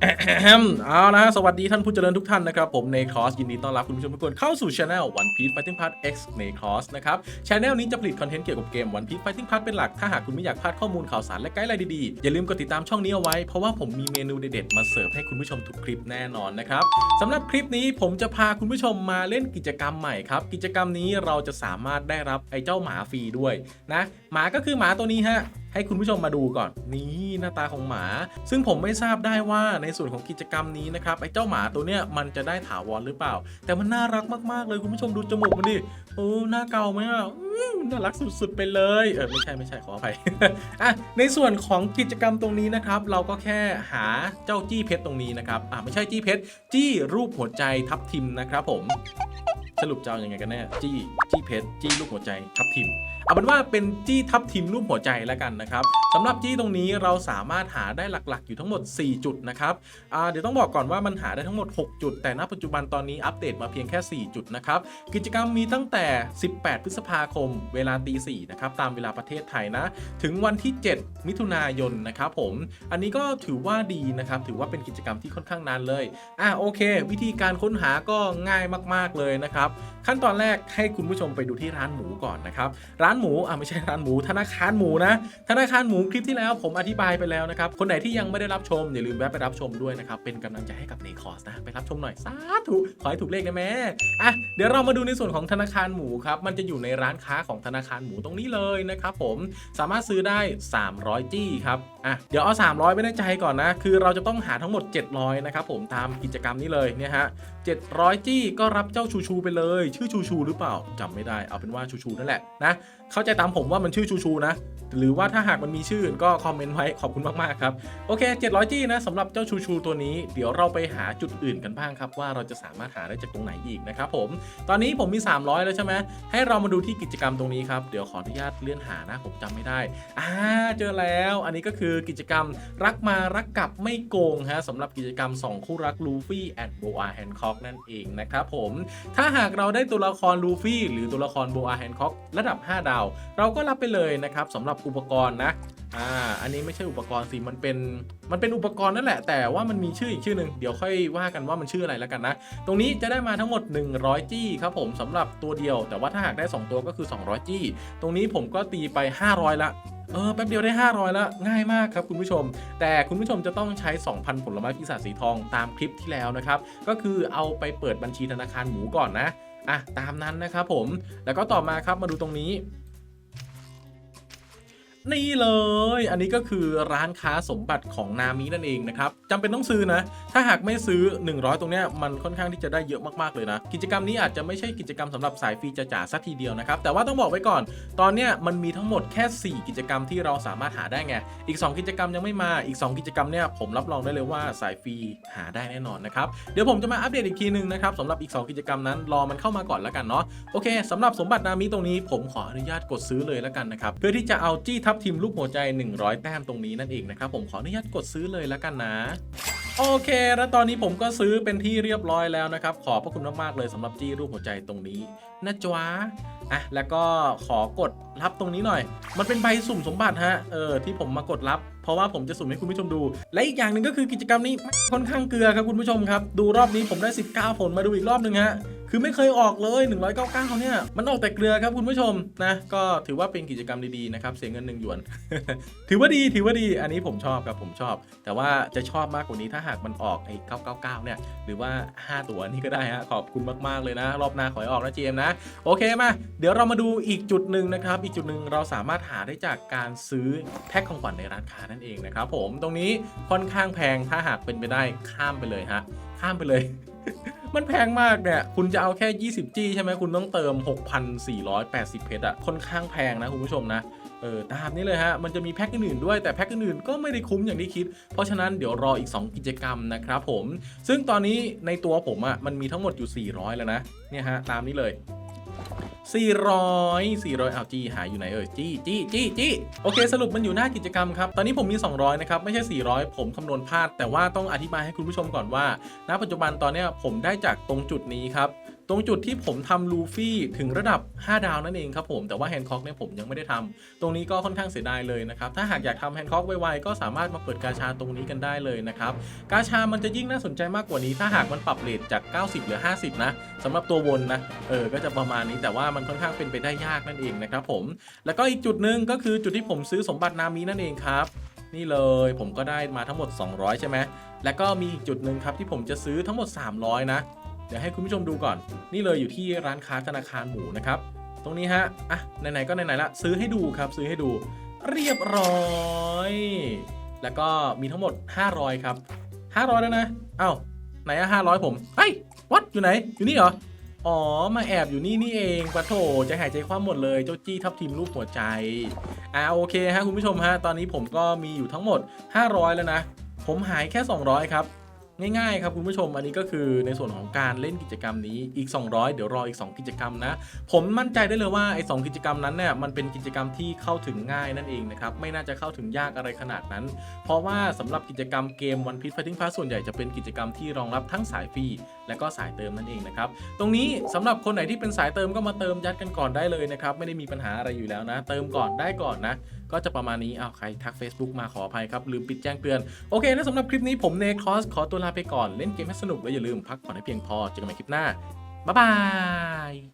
แอมเอาละฮะสวัสดีท่านผู้เจริญทุกท่านนะครับ ผมในคอสยินดีต้อนรับคุณผู้ชมทุกคนเข้าสู่ช anel One Piece Fighting Pass X ในคอสนะครับช anel นี้จะผลิตคอนเทนต์เกี่ยวกับเกม One Piece Fighting Pass เป็นหลัก ถ้าหากคุณไม่อยากพลาดข้อมูลข่าวสารและไกด์ไลน์ดีๆ อย่าลืมกดติดตามช่องนี้เอาไว้ เพราะว่าผมมีเมนูเด็ดๆมาเสิร์ฟให้คุณผู้ชมทุกคลิปแน่นอนนะครับสำหรับคลิปนี้ผมจะพาคุณผู้ชมมาเล่นกิจกรรมใหม่ครับกิจกรรมนี้เราจะสามารถได้รับไอ้เจ้าหมาฟรีด้วยนะหมาก็คือหมาตัวนี้ฮะ ให้คุณผู้ชมมาดูก่อนนี่หน้าตาของหมา ซึ่งผมไม่ทราบได้ว่าในส่วนของกิจกรรมนี้นะครับไอ้เจ้าหมาตัวเนี้ยมันจะได้ถาวรหรือเปล่า แต่มันน่ารักมากๆเลยคุณผู้ชมดูจมูกมันดิโอ้หน้าเก่าไหมอะน่ารักสุดๆไปเลยเออไม่ใช่ไม่ใช่ขออภัยอะในส่วนของกิจกรรมตรงนี้นะครับ เราก็แค่หาเจ้าจี้เพชรตรงนี้นะครับอะไม่ใช่จี้เพชรจี้รูปหัวใจทับทิมนะครับผมสรุปจะเอายังไงกันแน่จี้จี้เพชรจี้รูปหัวใจทับ ทิม เอาเป็นว่าเป็นจี้ทับทิมรูปหัวใจแล้วกันนะครับสำหรับจี้ตรงนี้เราสามารถหาได้หลักๆ อยู่ทั้งหมด 4 จุดนะครับเดี๋ยวต้องบอกก่อนว่ามันหาได้ทั้งหมด 6 จุด แต่ณปัจจุบันตอนนี้อัปเดตมาเพียงแค่ 4 จุดนะครับ กิจกรรมมีตั้งแต่ 18 พฤษภาคม เวลาตี4นะครับตามเวลาประเทศไทยนะ ถึงวันที่ 7 มิถุนายนนะครับผม อันนี้ก็ถือว่าดีนะครับ ถือว่าเป็นกิจกรรมที่ค่อนข้างนานเลย อะโอเค วิธีการค้นหาก็ง่ายมาก ๆเลยนะครับ ขั้นตอนแรกให้คุณผู้ชมไปดูที่ร้านหมูก่อนนะครับร้านหมูอะไม่ใช่ร้านหมู ธนาคารหมูนะธนาคารหมูคลิปที่แล้วผมอธิบายไปแล้วนะครับคนไหนที่ยังไม่ได้รับชมอย่าลืมแวะไปรับชมด้วยนะครับเป็นกำลังใจให้กับเนคอสนะไปรับชมหน่อยสาธุขอให้ถูกเลขนะแม่อะเดี๋ยวเรามาดูในส่วนของธนาคารหมูครับมันจะอยู่ในร้านค้าของธนาคารหมูตรงนี้เลยนะครับผมสามารถซื้อได้ 300 จี้ครับอะเดี๋ยวเอา 300ไว้ในใจก่อนนะ คือเราจะต้องหาทั้งหมด 700นะครับผมตามกิจกรรมนี้เลยเนี่ยฮะ700 จี้ก็รับเจ้าชูชูไปเลย ชื่อชูชูหรือเปล่าจำไม่ได้เอาเป็นว่าชูชูนั่นแหละนะ เข้าใจตามผมว่ามันชื่อชูชูนะ หรือว่าถ้าหากมันมีชื่ออื่นก็คอมเมนต์ไว้ขอบคุณมากๆครับ โอเค 700 จี้นะสำหรับเจ้าชูชูตัวนี้ เดี๋ยวเราไปหาจุดอื่นกันบ้างครับ ว่าเราจะสามารถหาได้จากตรงไหนอีกนะครับผม ตอนนี้ผมมี 300 แล้วใช่ไหมให้เรามาดูที่กิจกรรมตรงนี้ครับ เดี๋ยวขออนุญาตเลื่อนหานะผมจำไม่ได้ อ่า เจอแล้ว อันนี้ก็คือกิจกรรมรักมารักกลับไม่โกงฮะสำหรับกิจกรรม 2 คู่รักลูฟี่แอนด์โบอาแฮนคอกนั่นเองนะครับผม ถ้าหากเราได้ตัวละครลูฟี่หรือตัวละครโบอาแฮนคอกระดับ 5 ดาว เราก็รับไปเลยนะครับสำหรับอุปกรณ์นะอ่าอันนี้ไม่ใช่อุปกรณ์สิมันเป็นมันเป็นอุปกรณ์นั่นแหละ แต่ว่ามันมีชื่ออีกชื่อหนึ่งเดี๋ยวค่อยว่ากันว่ามันชื่ออะไรแล้วกันนะ ตรงนี้จะได้มาทั้งหมด 100 จี้ครับผมสำหรับตัวเดียว แต่ว่าถ้าหากได้ 2 ตัวก็คือ 200 จี้ ตรงนี้ผมก็ตีไป 500 ละเออแป๊บเดียวได้ 500 แล้วง่ายมากครับคุณผู้ชม แต่คุณผู้ชมจะต้องใช้ 2,000 ผลไม้ปีศาจสีทองตามคลิปที่แล้วนะครับ ก็คือเอาไปเปิดบัญชีธนาคารหมูก่อนนะ อะตามนั้นนะครับผมแล้วก็ต่อมาครับมาดูตรงนี้ นี่เลย อันนี้ก็คือร้านค้าสมบัติของนามินั่นเองนะครับจำเป็นต้องซื้อนะ ถ้าหากไม่ซื้อ 100 ตรงเนี้ยมันค่อนข้างที่จะได้เยอะมาก ๆ เลยนะ กิจกรรมนี้อาจจะไม่ใช่กิจกรรมสำหรับสายฟรีจ๋าๆสักทีเดียวนะครับ แต่ว่าต้องบอกไว้ก่อน ตอนเนี้ยมันมีทั้งหมดแค่ 4 กิจกรรมที่เราสามารถหาได้ไง อีก 2 กิจกรรมยังไม่มา อีก 2 กิจกรรมเนี่ยผมรับรองได้เลยว่าสายฟรีหาได้แน่นอนนะครับ เดี๋ยวผมจะมาอัปเดตอีกทีหนึงนะครับสำหรับอีก 2 กิจกรรมนั้นรอมันเข้ามาก่อนแล้วกันเนาะ โอเคสำหรับสมบัตินามิตรงนี้ ผมขออนุญาตกดซื้อเลยแล้วกันนะครับ เพื่อที่จะเอาจี้ทับทีมลูกหัวใจ 100 แต้มตรงนี้นั่นเองนะครับผมขออนุญาตกดซื้อเลยแล้วกันนะโอเค แล้วตอนนี้ผมก็ซื้อเป็นที่เรียบร้อยแล้วนะครับ ขอบพระคุณมากๆเลยสำหรับจี้รูปหัวใจตรงนี้นะจ๊ะอะ แล้วก็ขอกดรับตรงนี้หน่อย มันเป็นใบสุ่มสมบัติฮะ เออ ที่ผมมากดรับ เพราะว่าผมจะสุ่มให้คุณผู้ชมดู และอีกอย่างหนึ่งก็คือกิจกรรมนี้ค่อนข้างเกลือครับคุณผู้ชมครับ ดูรอบนี้ผมได้ 19 ผลมาดูอีกรอบหนึ่งฮะ คือไม่เคยออกเลย 199เนี่ย มันออกแต่เกลือครับคุณผู้ชมนะ ก็ถือว่าเป็นกิจกรรมดีๆนะครับ เสียเงินหนึ่งหยวน ถือว่าดี ถือว่าดี อันนี้ผมชอบครับผมชอบ แต่ว่าจะชอบมากกว่านี้ถ้าหากมันออกไอ้999 เนี่ย หรือว่า 5 ตัวนี้ก็ได้ฮะ ขอบคุณมากๆเลยนะ รอบหน้าขอให้ออกนะเจมนะ โอเคมา เดี๋ยวเรามาดูอีกจุดหนึ่งนะครับ อีกจุดหนึ่งเราสามารถหาได้จากการซื้อแพ็คของขวัญในร้านค้านั่นเองนะครับผม ตรงนี้ค่อนข้างแพง ถ้าหากเป็นไปได้ข้ามไปเลยฮะ ข้ามไปเลย มันแพงมากเนี่ย คุณจะเอาแค่ 20 จี้ใช่ไหมคุณต้องเติม 6,480 เพชรอะค่อนข้างแพงนะคุณผู้ชมนะ เออตามนี้เลยฮะ มันจะมีแพ็คอื่นๆด้วย แต่แพ็คอื่นๆก็ไม่ได้คุ้มอย่างที่คิด เพราะฉะนั้นเดี๋ยวรออีก 2 กิจกรรมนะครับผม ซึ่งตอนนี้ในตัวผมอะมันมีทั้งหมดอยู่ 400 แล้วนะ เนี่ยฮะ ตามนี้เลย 400 400เอาจี้หายอยู่ไหนเอ่ยจี้จี้จี้จี้โอเค สรุปมันอยู่หน้ากิจกรรมครับ ตอนนี้ผมมี 200 นะครับ ไม่ใช่ 400 ผมคำนวณพลาด แต่ว่าต้องอธิบายให้คุณผู้ชมก่อนว่า ณ ปัจจุบันตอนนี้ผมได้จากตรงจุดนี้ครับ ตรงจุดที่ผมทำลูฟี่ถึงระดับ 5 ดาวนั่นเองครับผมแต่ว่าแฮนด์คอกเนี่ยผมยังไม่ได้ทำตรงนี้ก็ค่อนข้างเสียดายเลยนะครับถ้าหากอยากทำแฮนด์คอกไวๆก็สามารถมาเปิดกาชาตรงนี้กันได้เลยนะครับกาชามันจะยิ่งน่าสนใจมากกว่านี้ ถ้าหากมันปรับเลทจาก 90 เหลือ 50 นะสำหรับตัววนนะเออก็จะประมาณนี้แต่ว่ามันค่อนข้างเป็นไปได้ยากนั่นเองนะครับผมแล้วก็อีกจุดหนึ่งก็คือจุดที่ผมซื้อสมบัตินามีนั่นเองครับนี่เลยผมก็ได้มาทั้งหมด 200 ใช่ไหม แล้วก็มีอีกจุดหนึ่งครับที่ผมจะซื้อทั้งหมด 300 นะ เดี๋ยวให้คุณผู้ชมดูก่อน นี่เลยอยู่ที่ร้านค้าธนาคารหมูนะครับ ตรงนี้ฮะ อะ ไหนๆ ก็ไหนๆ ละ ซื้อให้ดูครับ ซื้อให้ดู เรียบร้อย แล้วก็มีทั้งหมด 500 ครับ 500 แล้วนะ เอ้า ไหนอะ500 ผมเฮ้ยวัดอยู่ไหน อยู่นี่เหรอ อ๋อ มาแอบอยู่นี่นี่เองปะโถใจะหายใจคว่ำหมดเลย เจ้าจี้ทับทีมรูปหัวใจ อ่าโอเคฮะคุณผู้ชมฮะ ตอนนี้ผมก็มีอยู่ทั้งหมด 500 แล้วนะ ผมหายแค่ 200 ครับ ง่ายๆครับคุณผู้ชมอันนี้ก็คือในส่วนของการเล่นกิจกรรมนี้อีก 200 เดี๋ยวรออีก 2 กิจกรรมนะ ผมมั่นใจได้เลยว่าไอ้สกิจกรรมนั้นเนี่ยมันเป็นกิจกรรมที่เข้าถึงง่ายนั่นเองนะครับไม่น่าจะเข้าถึงยากอะไรขนาดนั้น เพราะว่าสำหรับกิจกรรมเกม One Piece Fighting Pass ส่วนใหญ่จะเป็นกิจกรรมที่รองรับทั้งสายฟรีและก็สายเติมนั่นเองนะครับตรงนี้สำหรับคนไหนที่เป็นสายเติมก็มาเติมยัดกันก่อนได้เลยนะครับไม่ได้มีปัญหาอะไรอยู่แล้วนะ เติมก่อนได้ก่อนนะก็จะประมาณนี้เอาใครทัก Facebook มาขออภัยครับลืมปิดแจ้งเตือนโอเคนะสำหรับคลิปนี้ผมเนคอสขอตัวลาไปก่อนเล่นเกมให้สนุกและอย่าลืมพักผ่อนให้เพียงพอเจอกันใหม่คลิปหน้าบ๊ายบาย